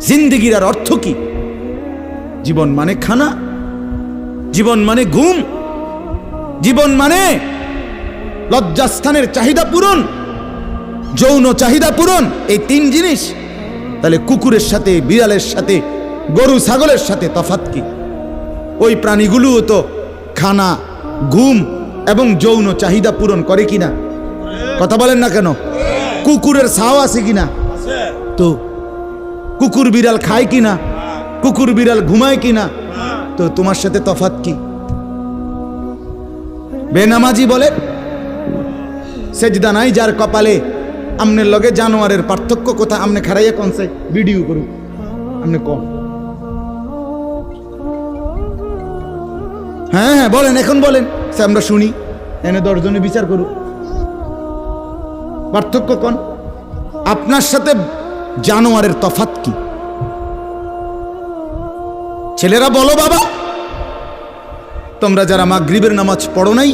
জিন্দিগির আর অর্থ কি? জীবন মানে খানা, জীবন মানে ঘুম, জীবন মানে লজ্জাস্থানের চাহিদা পূরণ, যৌন চাহিদা পূরণ, এই তিন জিনিস। তাহলে কুকুরের সাথে, বিড়ালের সাথে, গরু ছাগলের সাথে তফাত কি? ওই প্রাণীগুলোও তো খানা, ঘুম এবং যৌন চাহিদা পূরণ করে কিনা? কথা বলেন না কেন? কুকুরের ছাও আছে কিনা? তো কুকুর বিড়াল খায় কি না কুকুর বিড়াল ঘুমায় কি না তো তোমার সাথে তফাত কি? বেনামাজি বলে, সেজদা নাই যার কপালে আমনের লগে জানোয়ারের পার্থক্য কোথা? আমনে খারাইয়া কনসে ভিডিও করুক। আমনে কম। হ্যাঁ হ্যাঁ বলেন, এখন বলেন। সে আমরা শুনি। এনে দশজনে বিচার করুক। পার্থক্য কোন? আপনার সাথে জানোয়ারের তফাত কি? ছেলেরা বলো বাবা। তোমরা যারা মাগরিবের নামাজ পড়ো নাই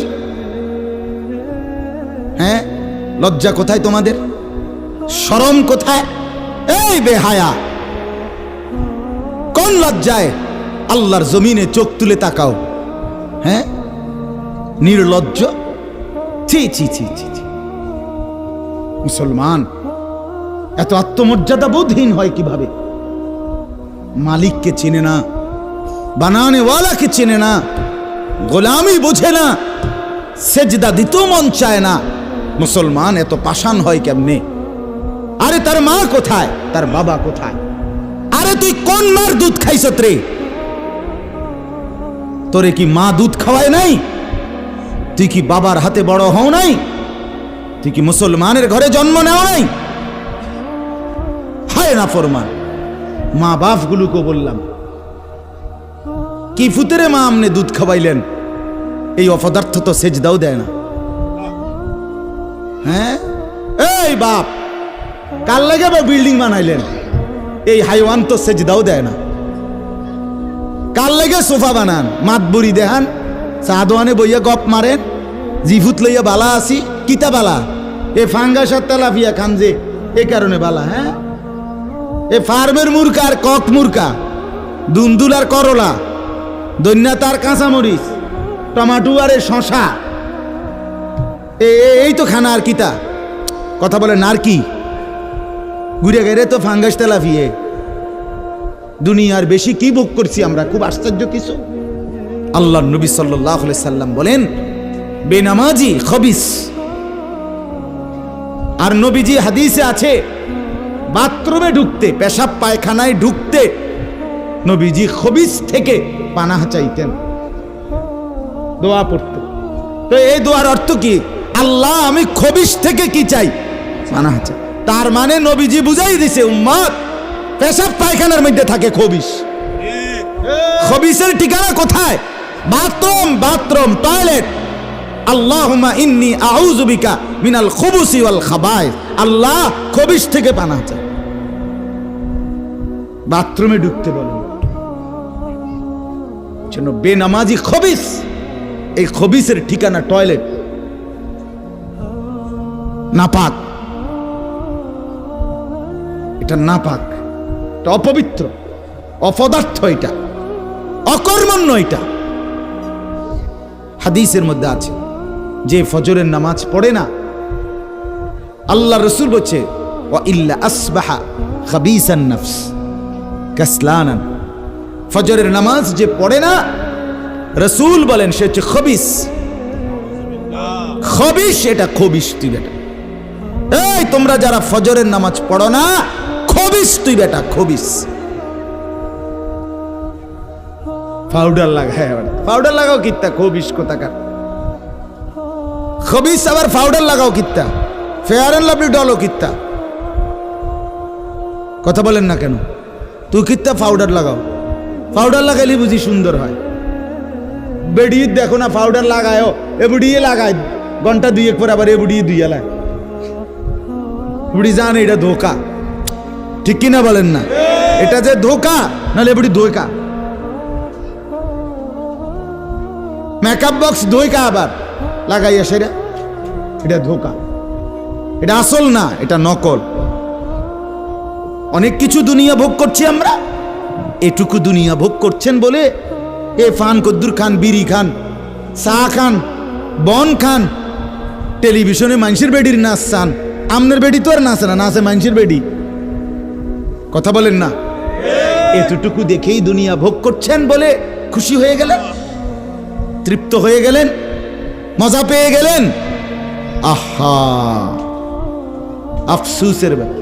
হ্যাঁ লজ্জা কোথায় তোমাদের? শরম কোথায়? এই বেহায়া। কোন লজ্জায়? আল্লাহর জমিনে চোখ তুলে তাকাও। হ্যাঁ নির্লজ্জ। ছি ছি ছি ছি। মুসলমান এত আত্মমর্যাদা বোধহীন হয় কীভাবে? মালিককে চেনে না, বানানেওয়ালাকে চেনে না, গোলামি বোঝে না, সেজদা দিতেও মন চায় না। মুসলমান এত পাষাণ হয় কেমনে? আরে তার মা কোথায়? তার বাবা কোথায়? আরে তুই কোন মার দুধ খাইছত রে তোরে কি মা দুধ খাওয়ায় নাই? তুই কি বাবার হাতে বড় হও নাই? তুই কি মুসলমানের ঘরে জন্ম নেও নাই? না ফরমান। মা বাপগুলোকে বললাম, কি ফুতেরে মা আমনে দুধ খাওয়াইলেন? এই অপদার্থ তো সেজদাও দেয় না। হ্যাঁ? এই বাপ কাল লাগে বা বিল্ডিং বানাইলেন? এই হাইওয়ান তো সেজদাও দেয় না। কাল লেগে সোফা বানান? মাত বুড়ি দেহান চাদোয়ানে বইয়া গপ মারেন জিফুত লইয়া বালা আসি, কিতা বালা? এ ফাঙ্গাসার তেলাপিয়া খান যে, এ কারণে বালা হ্যাঁ? এ ফার্মের মুরকা আর কক মুরকা দুন্দুল আর করলা দৈন্যা তার কাঁচামরিচ, টমাটো আর এ শশা এই তো খানা আর কিতা কথা বলে নার কি? ঘুরে গেলে তো ফাঙ্গাস তেলাফিয়ে দুনিয়ার বেশি কি ভোগ করছি আমরা, খুব আশ্চর্য কিছু। আল্লাহ নবী সাল্লাহ সাল্লাম বলেন, বেনামাজি খবিস। আর নবীজি হাদিসে আছে বাথরুমে ঢুকতে, পেশাব পায়খানায় ঢুকতে নবীজি খবিস থেকে পানাহ চাইতেন। দোয়া পড়তে। তো এই দোয়ার অর্থ কি? আল্লাহ, আমি খবিস থেকে কি চাই? পানাহ চাই। তার মানে নবীজি বুঝাই দিছে, উম্মত, পেশাব পায়খানার মধ্যে থাকে খবিস খবিসের ঠিকানা কোথায়? Bathroom bathroom, toilet. আল্লাহুম্মা ইন্নি আউযু বিকা মিনাল খুবুসি ওয়াল খাবায়েস আল্লাহ খবিস থেকে পানা চাই। বাথরুমে ঢুকতে বলেন। জন্য বেনামাজি খবিস, এই খবিসের ঠিকানা টয়লেট। নাপাক। এটা নাপাক। এটা অপবিত্র। অপদার্থ এটা। অকর্মণ্য এটা। হাদিসের মধ্যে আছে, যে ফজরের নামাজ পড়ে না, আল্লাহ রসুল বলছে ও ইল্লা আসবাহা খাবিসান নফস। কাসলানান। ফজরের নামাজ যে পড়ে না, রসুল বলেন সে হচ্ছে খবিস। খবিস এটা খবিস তুই বেটা। এই, তোমরা যারা ফজরের নামাজ পড়ো না, খবিস তুই বেটা, খবিস। পাউডার লাগায় আবার পাউডার লাগাও কিত্তা, খবিস কোথাকার। খবিস আবার পাউডার লাগাও কিত্তা। ফেয়ার অ্যান্ড লাভলি ডলও কিত্তা। কথা বলেন না কেন? তুই কিত্তা পাউডার লাগাও? পাউডার লাগাইলে বুঝি সুন্দর হয়। বেডিয়ে দেখো না পাউডার লাগায়ও এ বুড়িয়ে লাগায়। ঘণ্টা দুইয়েক পর আবার এ বুড়িয়ে দুইয়া লাগ বুড়ি জান এটা ধোকা। ঠিক কিনা বলেন না? এটা যে ধোকা, নাহলে এ বুড়ি ধোকা। মেকআপ বক্স ধোকা আবার। লাগাইয়া সেটা এটা ধোকা। এটা আসল না, এটা নকল। অনেক কিছু দুনিয়া ভোগ করছি আমরা। এটুকু দুনিয়া ভোগ করছেন বলে এ ফান কদ্দুর খান, বিড়ি খান, চা খান, বন খান, টেলিভিশনে মানুষের বেডির নাচ চান। আমনের বেডি তো আর নাচে না, নাচে মানুষের বেডি। কথা বলেন না। এতটুকু দেখেই দুনিয়া ভোগ করছেন বলে খুশি হয়ে গেলেন, তৃপ্ত হয়ে গেলেন, মজা পেয়ে গেলেন। আহা! আফসুসের ব্যাপার।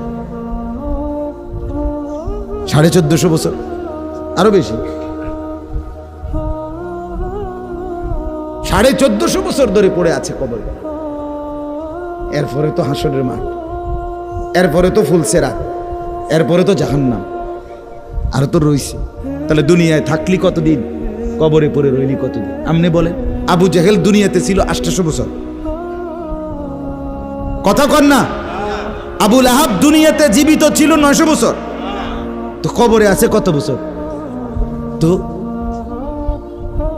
সাড়ে চোদ্দশো বছর। আরও বেশি। সাড়ে চোদ্দশো বছর ধরে পড়ে আছে কবরে। এরপরে তো হাসরের মাঠ। এরপরে তো ফুলসেরা এরপরে তো জাহান্নাম। আর তো রইছে। তাহলে দুনিয়ায় থাকলি কতদিন? কবরে পড়ে রইলি কতদিন? আপনি বলেন, আবু জাহেল দুনিয়াতে ছিল আষ্টশো বছর। কথা কন না? আবুল আহাব দুনিয়াতে জীবিত ছিল নয়শো বছর। তো কবরে আছে কত বছর? তো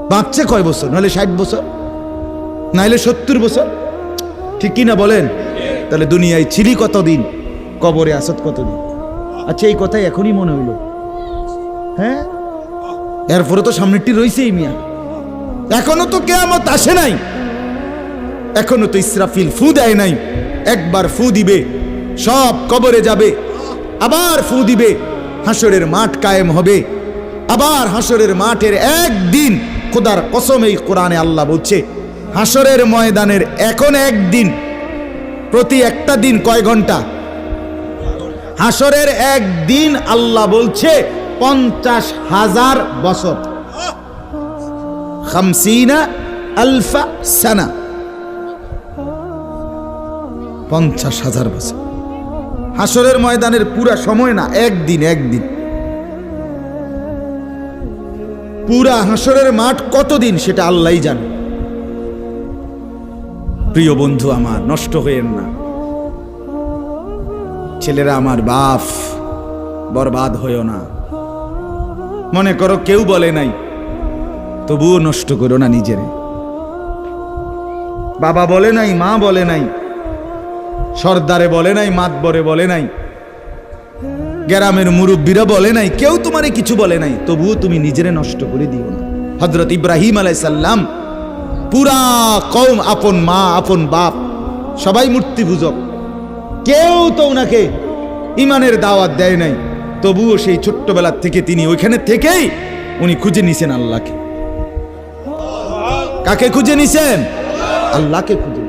বাঁচছে কয় বছর? নাহলে ষাট বছর? নাহলে সত্তর বছর? ঠিক কি না বলেন? তাহলে দুনিয়ায় ছিলি কতদিন? কবরে আসত কতদিন? আচ্ছা এই কথাই এখনই মনে হইল। হ্যাঁ? এরপরে তো সামনেরটি রয়েছেই মিয়া। এখনও তো কেয়ামত আসে নাই। এখনও তো ইসরাফিল ফু দেয় নাই। একবার ফু দিবে, সব কবরে যাবে, আবার ফু দিবে। হাসরের মাঠ কায়েম হবে। আবার হাসরের মাঠের একদিন, খোদার কসম এই কোরআনে আল্লাহ বলছে, হাসরের ময়দানের এখন একদিন, প্রতি একটা দিন কয় ঘণ্টা? হাসরের একদিন আল্লাহ বলছে, পঞ্চাশ হাজার বছর। খামসিনা আলফা সানা। পঞ্চাশ হাজার বছর। হাসরের ময়দানের পুরা সময় না, একদিন একদিন। পুরা হাসরের মাঠ কতদিন সেটা আল্লাহই জানে। প্রিয় বন্ধু আমার, নষ্ট হয়েন না। ছেলেরা আমার বাপ, বরবাদ হইও না। মনে করো কেউ বলে নাই, তবুও নষ্ট করো না নিজেরে। বাবা বলে নাই, মা বলে নাই সর্দারে বলে নাই, মাতবরে বলে নাই, গ্রামের মুরব্বীরা বলে নাই, কেউ তোমারে কিছু বলে নাই, তবুও তুমি নিজেরে নষ্ট করে দিও না। হজরত ইব্রাহিম আলাইসাল্লাম পুরা কম আপন মা, আপন বাপ, সবাই মূর্তি পূজক। কেউ তো ওনাকে ইমানের দাওয়াত দেয় নাই, তবুও সেই ছোট্টবেলার থেকে তিনি ওইখানে থেকেই উনি খুঁজে নিছেন আল্লাহকে। কাকে খুঁজে নিছেন? আল্লাহকে খুঁজে